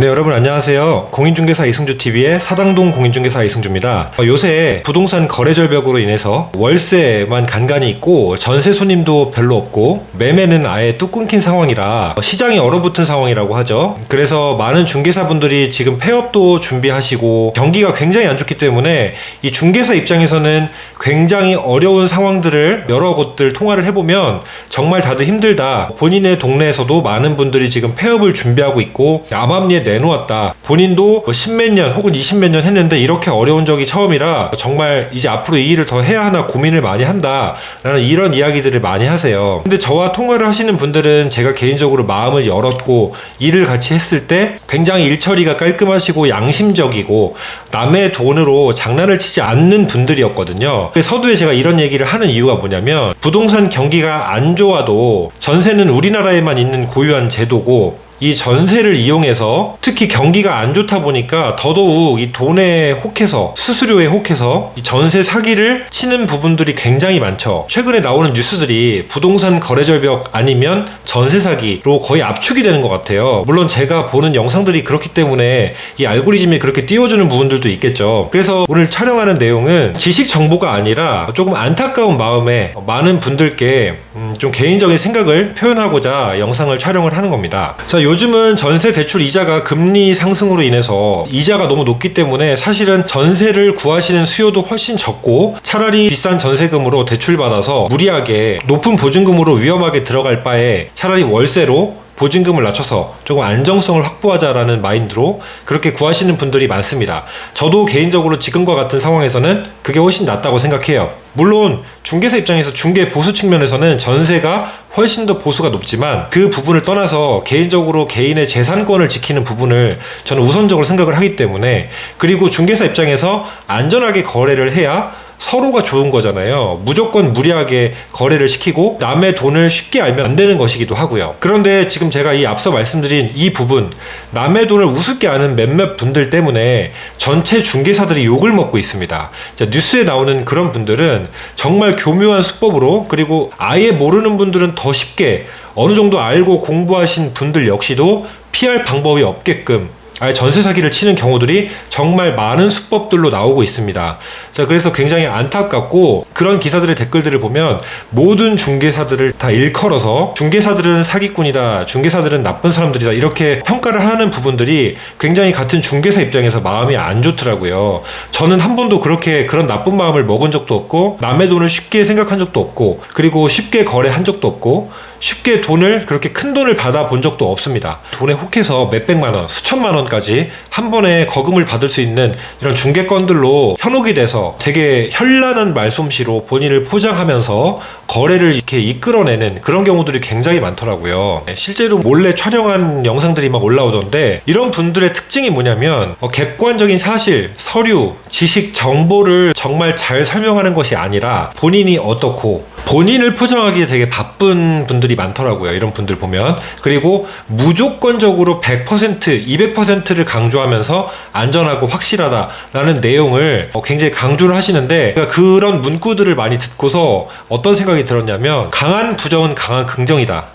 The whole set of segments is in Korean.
네 여러분 안녕하세요. 공인중개사 이승주 TV의 사당동 공인중개사 이승주입니다. 어, 요새 부동산 거래 절벽으로 인해서 월세만 간간히 있고 전세 손님도 별로 없고 매매는 아예 뚝 끊긴 상황이라 시장이 얼어붙은 상황이라고 하죠. 그래서 많은 중개사분들이 지금 폐업도 준비하시고 경기가 굉장히 안 좋기 때문에 이 중개사 입장에서는 굉장히 어려운 상황들을 여러 곳들 통화를 해보면 정말 다들 힘들다. 본인의 동네에서도 많은 분들이 지금 폐업을 준비하고 있고 암암리에 내놓았다. 본인도 뭐 십몇 년 혹은 이십 몇 년 했는데 이렇게 어려운 적이 처음이라 정말 이제 앞으로 이 일을 더 해야 하나 고민을 많이 한다. 라는 이런 이야기들을 많이 하세요. 근데 저와 통화를 하시는 분들은 제가 개인적으로 마음을 열었고 일을 같이 했을 때 굉장히 일 처리가 깔끔하시고 양심적이고 남의 돈으로 장난을 치지 않는 분들이었거든요. 서두에 제가 이런 얘기를 하는 이유가 뭐냐면 부동산 경기가 안 좋아도 전세는 우리나라에만 있는 고유한 제도고 이 전세를 이용해서 특히 경기가 안 좋다 보니까 더더욱 이 돈에 혹해서 수수료에 혹해서 이 전세 사기를 치는 부분들이 굉장히 많죠. 최근에 나오는 뉴스들이 부동산 거래 절벽 아니면 전세 사기로 거의 압축이 되는 것 같아요. 물론 제가 보는 영상들이 그렇기 때문에 이 알고리즘이 그렇게 띄워주는 부분들도 있겠죠. 그래서 오늘 촬영하는 내용은 지식 정보가 아니라 조금 안타까운 마음에 많은 분들께 음, 좀 개인적인 생각을 표현하고자 영상을 촬영을 하는 겁니다. 자, 요즘은 전세 대출 이자가 금리 상승으로 인해서 이자가 너무 높기 때문에 사실은 전세를 구하시는 수요도 훨씬 적고 차라리 비싼 전세금으로 대출 받아서 무리하게 높은 보증금으로 위험하게 들어갈 바에 차라리 월세로 보증금을 낮춰서 조금 안정성을 확보하자라는 마인드로 그렇게 구하시는 분들이 많습니다. 저도 개인적으로 지금과 같은 상황에서는 그게 훨씬 낫다고 생각해요. 물론 중개사 입장에서 중개 보수 측면에서는 전세가 훨씬 더 보수가 높지만 그 부분을 떠나서 개인적으로 개인의 재산권을 지키는 부분을 저는 우선적으로 생각을 하기 때문에 그리고 중개사 입장에서 안전하게 거래를 해야 서로가 좋은 거잖아요. 무조건 무리하게 거래를 시키고 남의 돈을 쉽게 알면 안 되는 것이기도 하고요. 그런데 지금 제가 이 앞서 말씀드린 이 부분, 남의 돈을 우습게 아는 몇몇 분들 때문에 전체 중개사들이 욕을 먹고 있습니다. 자, 뉴스에 나오는 그런 분들은 정말 교묘한 수법으로 그리고 아예 모르는 분들은 더 쉽게 어느 정도 알고 공부하신 분들 역시도 피할 방법이 없게끔 아예 전세 사기를 치는 경우들이 정말 많은 수법들로 나오고 있습니다. 자, 그래서 굉장히 안타깝고 그런 기사들의 댓글들을 보면 모든 중개사들을 다 일컬어서 중개사들은 사기꾼이다, 중개사들은 나쁜 사람들이다 이렇게 평가를 하는 부분들이 굉장히 같은 중개사 입장에서 마음이 안 좋더라고요. 저는 한 번도 그렇게 그런 나쁜 마음을 먹은 적도 없고 남의 돈을 쉽게 생각한 적도 없고 그리고 쉽게 거래한 적도 없고 쉽게 돈을 그렇게 큰 돈을 받아 본 적도 없습니다. 돈에 혹해서 몇백만 원, 수천만 원까지 한 번에 거금을 받을 수 있는 이런 중개건들로 현혹이 돼서 되게 현란한 말솜씨로 본인을 포장하면서 거래를 이렇게 이끌어내는 그런 경우들이 굉장히 많더라고요. 네, 실제로 몰래 촬영한 영상들이 막 올라오던데 이런 분들의 특징이 뭐냐면 어, 객관적인 사실, 서류, 지식, 정보를 정말 잘 설명하는 것이 아니라 본인이 어떻고 본인을 포장하기에 되게 바쁜 분들이 많더라고요. 이런 분들 보면. 그리고 무조건적으로 100%, 200%를 강조하면서 안전하고 확실하다라는 내용을 어, 굉장히 강조를 하시는데 그러니까 그런 문구들을 많이 듣고서 어떤 생각이 들었냐면 강한 부정은 강한 긍정이다.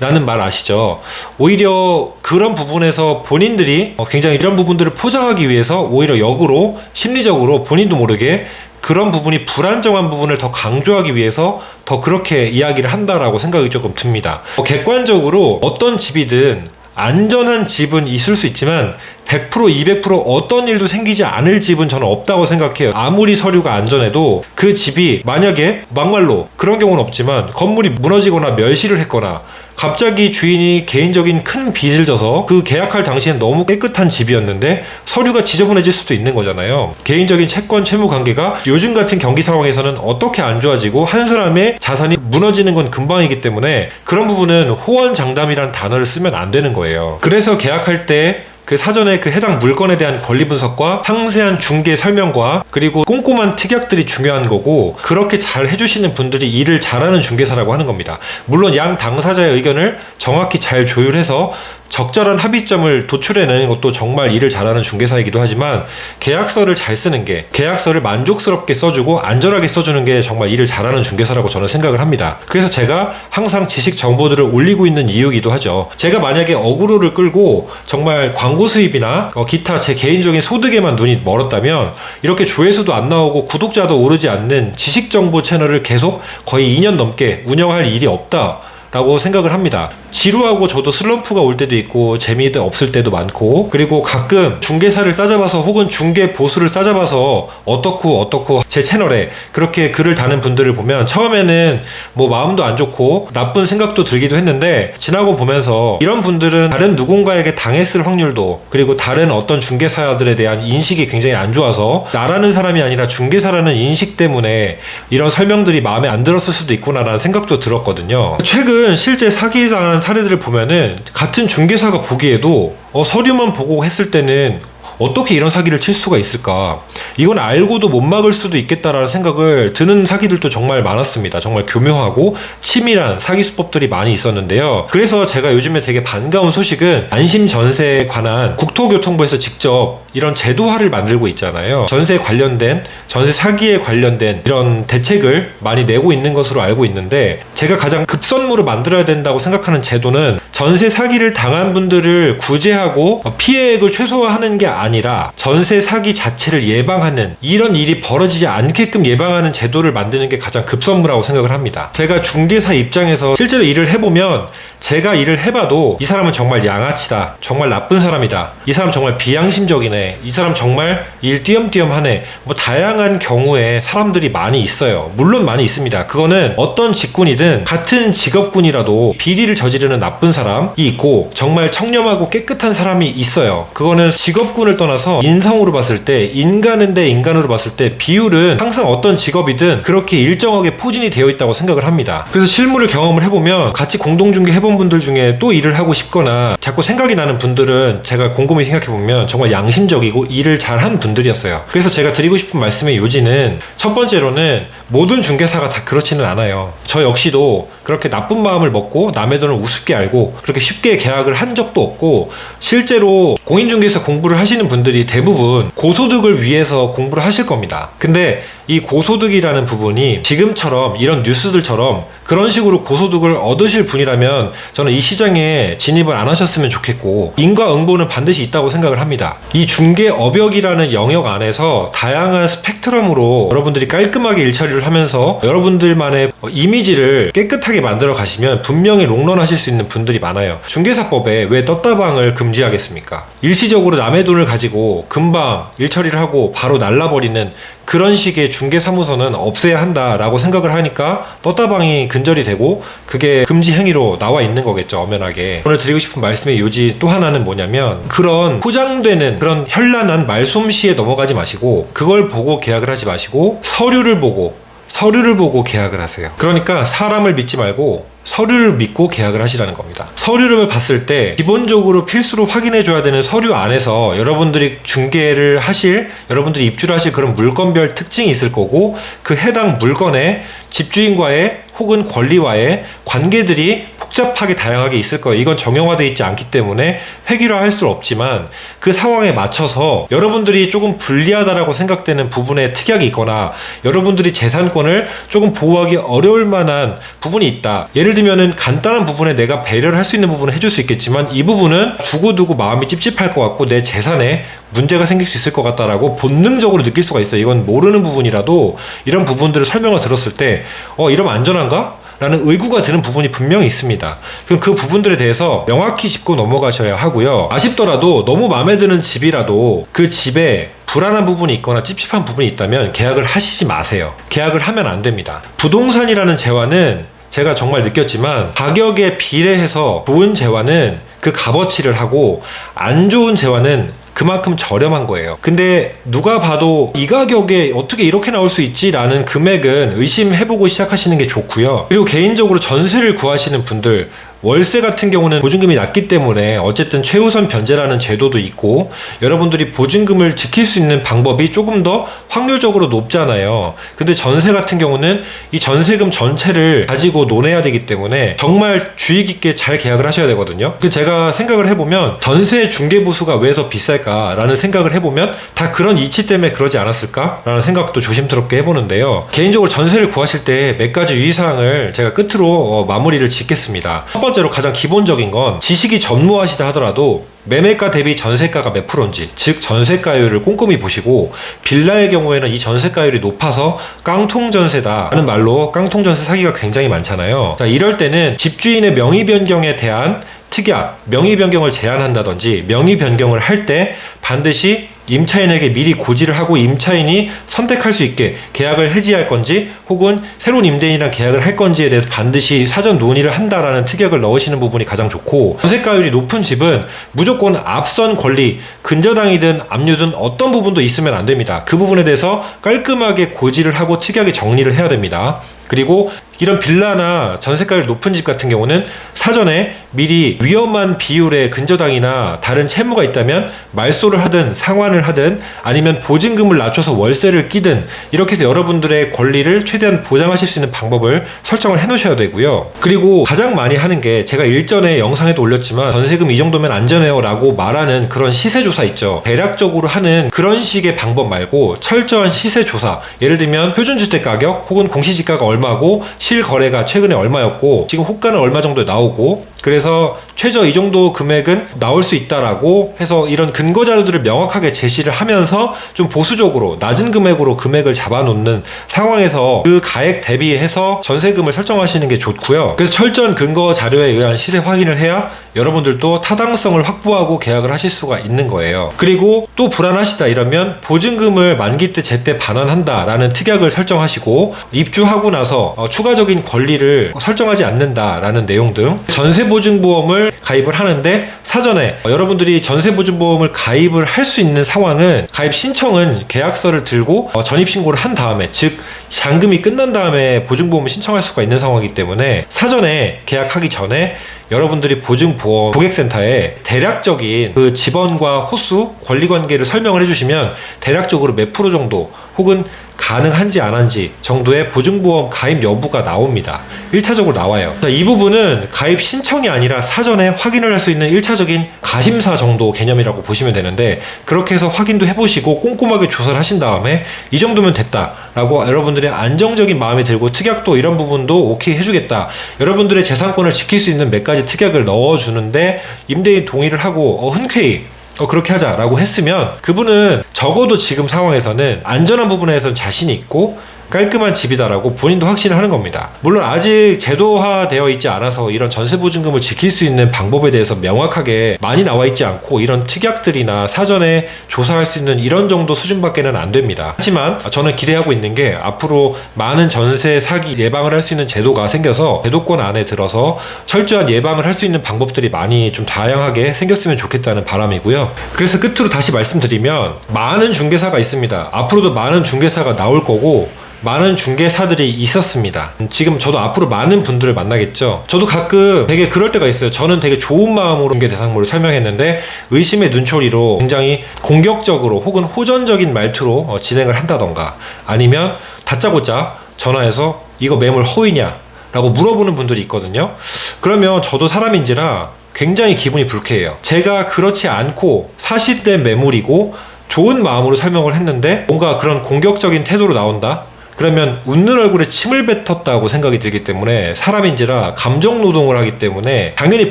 라는 말 아시죠? 오히려 그런 부분에서 본인들이 어, 굉장히 이런 부분들을 포장하기 위해서 오히려 역으로 심리적으로 본인도 모르게 그런 부분이 불안정한 부분을 더 강조하기 위해서 더 그렇게 이야기를 한다라고 생각이 조금 듭니다. 어, 객관적으로 어떤 집이든 안전한 집은 있을 수 있지만 100% 200% 어떤 일도 생기지 않을 집은 저는 없다고 생각해요. 아무리 서류가 안전해도 그 집이 만약에 막말로 그런 경우는 없지만 건물이 무너지거나 멸시를 했거나 갑자기 주인이 개인적인 큰 빚을 져서 그 계약할 당시엔 너무 깨끗한 집이었는데 서류가 지저분해질 수도 있는 거잖아요. 개인적인 채권 채무 관계가 요즘 같은 경기 상황에서는 어떻게 안 좋아지고 한 사람의 자산이 무너지는 건 금방이기 때문에 그런 부분은 호언장담이라는 단어를 쓰면 안 되는 거예요. 그래서 계약할 때 그 사전에 그 해당 물건에 대한 권리 분석과 상세한 중개 설명과 그리고 꼼꼼한 특약들이 중요한 거고 그렇게 잘 해주시는 분들이 일을 잘하는 중개사라고 하는 겁니다. 물론 양 당사자의 의견을 정확히 잘 조율해서 적절한 합의점을 도출해내는 것도 정말 일을 잘하는 중개사이기도 하지만 계약서를 잘 쓰는 게 계약서를 만족스럽게 써주고 안전하게 써주는 게 정말 일을 잘하는 중개사라고 저는 생각을 합니다. 그래서 제가 항상 지식 정보들을 올리고 있는 이유이기도 하죠. 제가 만약에 어그로를 끌고 정말 광고 수입이나 어, 기타 제 개인적인 소득에만 눈이 멀었다면 이렇게 조회수도 안 나오고 구독자도 오르지 않는 지식 정보 채널을 계속 거의 2년 넘게 운영할 일이 없다. 라고 생각을 합니다. 지루하고 저도 슬럼프가 올 때도 있고 재미도 없을 때도 많고 그리고 가끔 중개사를 싸잡아서 혹은 중개 보수를 싸잡아서 어떻고 어떻고 제 채널에 그렇게 글을 다는 분들을 보면 처음에는 뭐 마음도 안 좋고 나쁜 생각도 들기도 했는데 지나고 보면서 이런 분들은 다른 누군가에게 당했을 확률도 그리고 다른 어떤 중개사들에 대한 인식이 굉장히 안 좋아서 나라는 사람이 아니라 중개사라는 인식 때문에 이런 설명들이 마음에 안 들었을 수도 있구나라는 생각도 들었거든요. 최근 실제 사기당하는 사례들을 보면은 같은 중개사가 보기에도 어, 서류만 보고 했을 때는 어떻게 이런 사기를 칠 수가 있을까? 이건 알고도 못 막을 수도 있겠다라는 생각을 드는 사기들도 정말 많았습니다. 정말 교묘하고 치밀한 사기 수법들이 많이 있었는데요. 그래서 제가 요즘에 되게 반가운 소식은 안심 전세에 관한 국토교통부에서 직접 이런 제도화를 만들고 있잖아요. 전세 관련된 전세 사기에 관련된 이런 대책을 많이 내고 있는 것으로 알고 있는데 제가 가장 급선무로 만들어야 된다고 생각하는 제도는 전세 사기를 당한 분들을 구제하고 피해액을 최소화하는 게 아니라 전세 사기 자체를 예방하는 이런 일이 벌어지지 않게끔 예방하는 제도를 만드는 게 가장 급선무라고 생각을 합니다. 제가 중개사 입장에서 실제로 일을 해보면 제가 일을 해봐도 이 사람은 정말 양아치다. 정말 나쁜 사람이다. 이 사람 정말 비양심적이네. 이 사람 정말 일 띄엄띄엄 하네. 뭐 다양한 경우에 사람들이 많이 있어요. 물론 많이 있습니다. 그거는 어떤 직군이든 같은 직업군이라도 비리를 저지르는 나쁜 사람 이 있고 정말 청렴하고 깨끗한 사람이 있어요. 그거는 직업군을 떠나서 인성으로 봤을 때 인간은 대 인간으로 봤을 때 비율은 항상 어떤 직업이든 그렇게 일정하게 포진이 되어 있다고 생각을 합니다. 그래서 실무를 경험을 해보면 같이 공동중개 해본 분들 중에 또 일을 하고 싶거나 자꾸 생각이 나는 분들은 제가 곰곰이 생각해보면 정말 양심적이고 일을 잘한 분들이었어요. 그래서 제가 드리고 싶은 말씀의 요지는 첫 번째로는 모든 중개사가 다 그렇지는 않아요. 저 역시도 그렇게 나쁜 마음을 먹고 남의 돈을 우습게 알고 그렇게 쉽게 계약을 한 적도 없고 실제로 공인중개사 공부를 하시는 분들이 대부분 고소득을 위해서 공부를 하실 겁니다. 근데 이 고소득이라는 부분이 지금처럼 이런 뉴스들처럼 그런 식으로 고소득을 얻으실 분이라면 저는 이 시장에 진입을 안 하셨으면 좋겠고 인과응보는 반드시 있다고 생각을 합니다. 이 중개업역이라는 영역 안에서 다양한 스펙트럼으로 여러분들이 깔끔하게 일처리를 하면서 여러분들만의 이미지를 깨끗하게 만들어 가시면 분명히 롱런 하실 수 있는 분들이 많아요. 중개사법에 왜 떴다방을 금지하겠습니까? 일시적으로 남의 돈을 가지고 금방 일처리를 하고 바로 날라버리는 그런 식의 중개사무소는 없애야 한다라고 생각을 하니까 떴다방이 근절이 되고 그게 금지 행위로 나와 있는 거겠죠 엄연하게 오늘 드리고 싶은 말씀의 요지 또 하나는 뭐냐면 그런 포장되는 그런 현란한 말솜씨에 넘어가지 마시고 그걸 보고 계약을 하지 마시고 서류를 보고 서류를 보고 계약을 하세요. 그러니까 사람을 믿지 말고 서류를 믿고 계약을 하시라는 겁니다. 서류를 봤을 때 기본적으로 필수로 확인해 줘야 되는 서류 안에서 여러분들이 중개를 하실, 여러분들이 입주를 하실 그런 물건별 특징이 있을 거고 그 해당 물건의 집주인과의 혹은 권리와의 관계들이 복잡하게 다양하게 있을 거예요. 이건 정형화되어 있지 않기 때문에 획일화할 수 없지만 그 상황에 맞춰서 여러분들이 조금 불리하다라고 생각되는 부분에 특약이 있거나 여러분들이 재산권을 조금 보호하기 어려울 만한 부분이 있다. 예를 들면은 간단한 부분에 내가 배려를 할 수 있는 부분을 해줄 수 있겠지만 이 부분은 두고두고 마음이 찝찝할 것 같고 내 재산에 문제가 생길 수 있을 것 같다라고 본능적으로 느낄 수가 있어요. 이건 모르는 부분이라도 이런 부분들을 설명을 들었을 때, 어, 이러면 안전한가? 라는 의구가 드는 부분이 분명히 있습니다. 그럼 그 부분들에 대해서 명확히 짚고 넘어가셔야 하고요. 아쉽더라도 너무 마음에 드는 집이라도 그 집에 불안한 부분이 있거나 찝찝한 부분이 있다면 계약을 하시지 마세요. 계약을 하면 안 됩니다. 부동산이라는 재화는 제가 정말 느꼈지만 가격에 비례해서 좋은 재화는 그 값어치를 하고 안 좋은 재화는 그만큼 저렴한 거예요. 근데 누가 봐도 이 가격에 어떻게 이렇게 나올 수 있지라는 금액은 의심해보고 시작하시는 게 좋고요. 그리고 개인적으로 전세를 구하시는 분들 월세 같은 경우는 보증금이 낮기 때문에 어쨌든 최우선 변제라는 제도도 있고 여러분들이 보증금을 지킬 수 있는 방법이 조금 더 확률적으로 높잖아요. 근데 전세 같은 경우는 이 전세금 전체를 가지고 논해야 되기 때문에 정말 주의 깊게 잘 계약을 하셔야 되거든요. 그 제가 생각을 해보면 전세 중개 보수가 왜 더 비쌀까라는 생각을 해보면 다 그런 이치 때문에 그러지 않았을까라는 생각도 조심스럽게 해보는데요. 개인적으로 전세를 구하실 때 몇 가지 유의사항을 제가 끝으로 어, 마무리를 짓겠습니다. 첫 번째로 가장 기본적인 건 지식이 전무하시다 하더라도 매매가 대비 전세가가 몇 프로인지 즉 전세가율을 꼼꼼히 보시고 빌라의 경우에는 이 전세가율이 높아서 깡통 전세다 라는 말로 깡통 전세 사기가 굉장히 많잖아요. 자 이럴 때는 집주인의 명의 변경에 대한 특약, 명의 변경을 제한한다든지 명의 변경을 할 때 반드시 임차인에게 미리 고지를 하고 임차인이 선택할 수 있게 계약을 해지할 건지 혹은 새로운 임대인이랑 계약을 할 건지에 대해서 반드시 사전 논의를 한다라는 특약을 넣으시는 부분이 가장 좋고 전세가율이 높은 집은 무조건 앞선 권리 근저당이든 압류든 어떤 부분도 있으면 안 됩니다. 그 부분에 대해서 깔끔하게 고지를 하고 특약에 정리를 해야 됩니다. 그리고 이런 빌라나 전세가율 높은 집 같은 경우는 사전에 미리 위험한 비율의 근저당이나 다른 채무가 있다면 말소를 하든 상환을 하든 아니면 보증금을 낮춰서 월세를 끼든 이렇게 해서 여러분들의 권리를 최대한 보장하실 수 있는 방법을 설정을 해 놓으셔야 되고요. 그리고 가장 많이 하는 게 제가 일전에 영상에도 올렸지만 전세금 이 정도면 안전해요 라고 말하는 그런 시세 조사 있죠. 대략적으로 하는 그런 식의 방법 말고 철저한 시세 조사 예를 들면 표준주택 가격 혹은 공시지가가 얼마고 실거래가 최근에 얼마였고 지금 호가는 얼마 정도 나오고 그래서 최저 이 정도 금액은 나올 수 있다라고 해서 이런 근거 자료들을 명확하게 제시를 하면서 좀 보수적으로 낮은 금액으로 금액을 잡아놓는 상황에서 그 가액 대비해서 전세금을 설정하시는 게 좋고요. 그래서 철저한 근거 자료에 의한 시세 확인을 해야 여러분들도 타당성을 확보하고 계약을 하실 수가 있는 거예요. 그리고 또 불안하시다 이러면 보증금을 만기 때 제때 반환한다라는 특약을 설정하시고 입주하고 나서 어, 추가적인 권리를 설정하지 않는다라는 내용 등 전세 보증보험을 가입을 하는데 사전에 어, 여러분들이 전세 보증보험을 가입을 할 수 있는 상황은 가입 신청은 계약서를 들고 어, 전입 신고를 한 다음에 즉 잔금이 끝난 다음에 보증보험을 신청할 수가 있는 상황이기 때문에 사전에 계약하기 전에 여러분들이 보증보험 고객센터에 대략적인 그 지번과 호수 권리관계를 설명을 해주시면 대략적으로 몇 프로 정도 혹은 가능한지 안 한지 정도의 보증보험 가입 여부가 나옵니다. 1차적으로 나와요. 자, 이 부분은 가입 신청이 아니라 사전에 확인을 할 수 있는 1차적인 가심사 정도 개념이라고 보시면 되는데 그렇게 해서 확인도 해보시고 꼼꼼하게 조사를 하신 다음에 이 정도면 됐다라고 여러분들의 안정적인 마음이 들고 특약도 이런 부분도 오케이 해주겠다. 여러분들의 재산권을 지킬 수 있는 몇 가지 특약을 넣어주는데 임대인 동의를 하고 어, 흔쾌히 어, 그렇게 하자라고 했으면 그분은 적어도 지금 상황에서는 안전한 부분에서는 자신이 있고 깔끔한 집이다라고 본인도 확신을 하는 겁니다. 물론 아직 제도화되어 있지 않아서 이런 전세 보증금을 지킬 수 있는 방법에 대해서 명확하게 많이 나와 있지 않고 이런 특약들이나 사전에 조사할 수 있는 이런 정도 수준밖에는 안 됩니다. 하지만 저는 기대하고 있는 게 앞으로 많은 전세 사기 예방을 할 수 있는 제도가 생겨서 제도권 안에 들어서 철저한 예방을 할 수 있는 방법들이 많이 좀 다양하게 생겼으면 좋겠다는 바람이고요. 그래서 끝으로 다시 말씀드리면 많은 중개사가 있습니다. 앞으로도 많은 중개사가 나올 거고 많은 중개사들이 있었습니다. 지금 저도 앞으로 많은 분들을 만나겠죠. 저도 가끔 되게 그럴 때가 있어요. 저는 되게 좋은 마음으로 중개 대상물을 설명했는데 의심의 눈초리로 굉장히 공격적으로 혹은 호전적인 말투로 어, 진행을 한다던가 아니면 다짜고짜 전화해서 이거 매물 허위냐? 라고 물어보는 분들이 있거든요. 그러면 저도 사람인지라 굉장히 기분이 불쾌해요. 제가 그렇지 않고 사실된 매물이고 좋은 마음으로 설명을 했는데 뭔가 그런 공격적인 태도로 나온다? 그러면 웃는 얼굴에 침을 뱉었다고 생각이 들기 때문에 사람인지라 감정 노동을 하기 때문에 당연히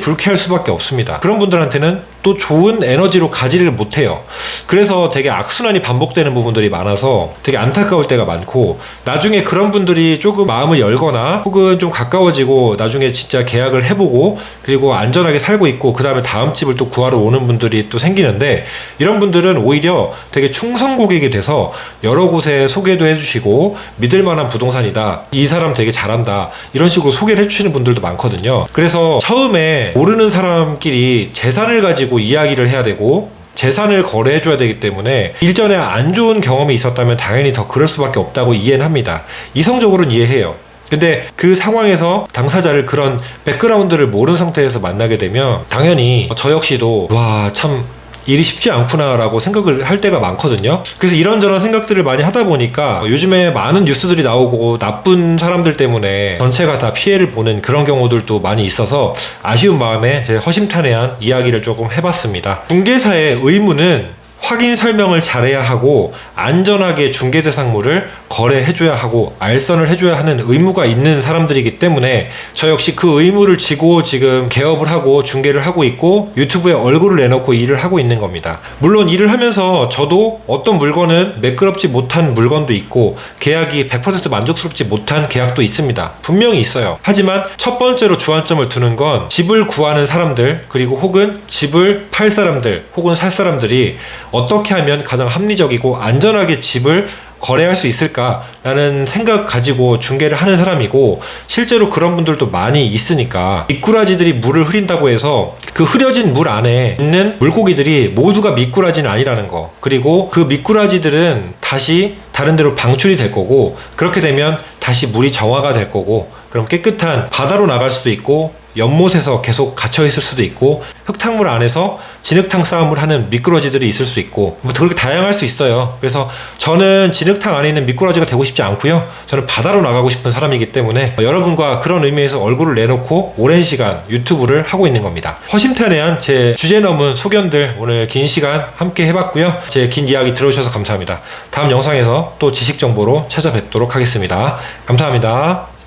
불쾌할 수밖에 없습니다. 그런 분들한테는 또 좋은 에너지로 가지를 못해요. 그래서 되게 악순환이 반복되는 부분들이 많아서 되게 안타까울 때가 많고 나중에 그런 분들이 조금 마음을 열거나 혹은 좀 가까워지고 나중에 진짜 계약을 해보고 그리고 안전하게 살고 있고 그 다음에 다음 집을 또 구하러 오는 분들이 또 생기는데 이런 분들은 오히려 되게 충성 고객이 돼서 여러 곳에 소개도 해주시고 믿을 만한 부동산이다. 이 사람 되게 잘한다. 이런 식으로 소개를 해주시는 분들도 많거든요. 그래서 처음에 모르는 사람끼리 재산을 가지고 이야기를 해야 되고 재산을 거래해줘야 되기 때문에 일전에 안 좋은 경험이 있었다면 당연히 더 그럴 수밖에 없다고 이해는 합니다. 이성적으로는 이해해요. 근데 그 상황에서 당사자를 그런 백그라운드를 모르는 상태에서 만나게 되면 당연히 저 역시도 와 참 일이 쉽지 않구나라고 생각을 할 때가 많거든요. 그래서 이런저런 생각들을 많이 하다 보니까 요즘에 많은 뉴스들이 나오고 나쁜 사람들 때문에 전체가 다 피해를 보는 그런 경우들도 많이 있어서 아쉬운 마음에 제 허심탄회한 이야기를 조금 해봤습니다. 중개사의 의무는 확인 설명을 잘해야 하고 안전하게 중개 대상물을 거래해줘야 하고 알선을 해줘야 하는 의무가 있는 사람들이기 때문에 저 역시 그 의무를 지고 지금 개업을 하고 중개를 하고 있고 유튜브에 얼굴을 내놓고 일을 하고 있는 겁니다. 물론 일을 하면서 저도 어떤 물건은 매끄럽지 못한 물건도 있고 계약이 100% 만족스럽지 못한 계약도 있습니다. 분명히 있어요. 하지만 첫 번째로 주안점을 두는 건 집을 구하는 사람들 그리고 혹은 집을 팔 사람들 혹은 살 사람들이 어떻게 하면 가장 합리적이고 안전하게 집을 거래할 수 있을까라는 생각 가지고 중개를 하는 사람이고 실제로 그런 분들도 많이 있으니까 미꾸라지들이 물을 흐린다고 해서 그 흐려진 물 안에 있는 물고기들이 모두가 미꾸라지는 아니라는 거. 그리고 그 미꾸라지들은 다시 다른 데로 방출이 될 거고 그렇게 되면 다시 물이 정화가 될 거고 그럼 깨끗한 바다로 나갈 수도 있고 연못에서 계속 갇혀 있을 수도 있고 흙탕물 안에서 진흙탕 싸움을 하는 미꾸라지들이 있을 수 있고 뭐 그렇게 다양할 수 있어요. 그래서 저는 진흙탕 안에 있는 미꾸라지가 되고 싶지 않고요. 저는 바다로 나가고 싶은 사람이기 때문에 여러분과 그런 의미에서 얼굴을 내놓고 오랜 시간 유튜브를 하고 있는 겁니다. 허심탄회한 제 주제 넘은 소견들 오늘 긴 시간 함께 해봤고요. 제 긴 이야기 들어주셔서 감사합니다. 다음 영상에서 또 지식 정보로 찾아뵙도록 하겠습니다. 감사합니다.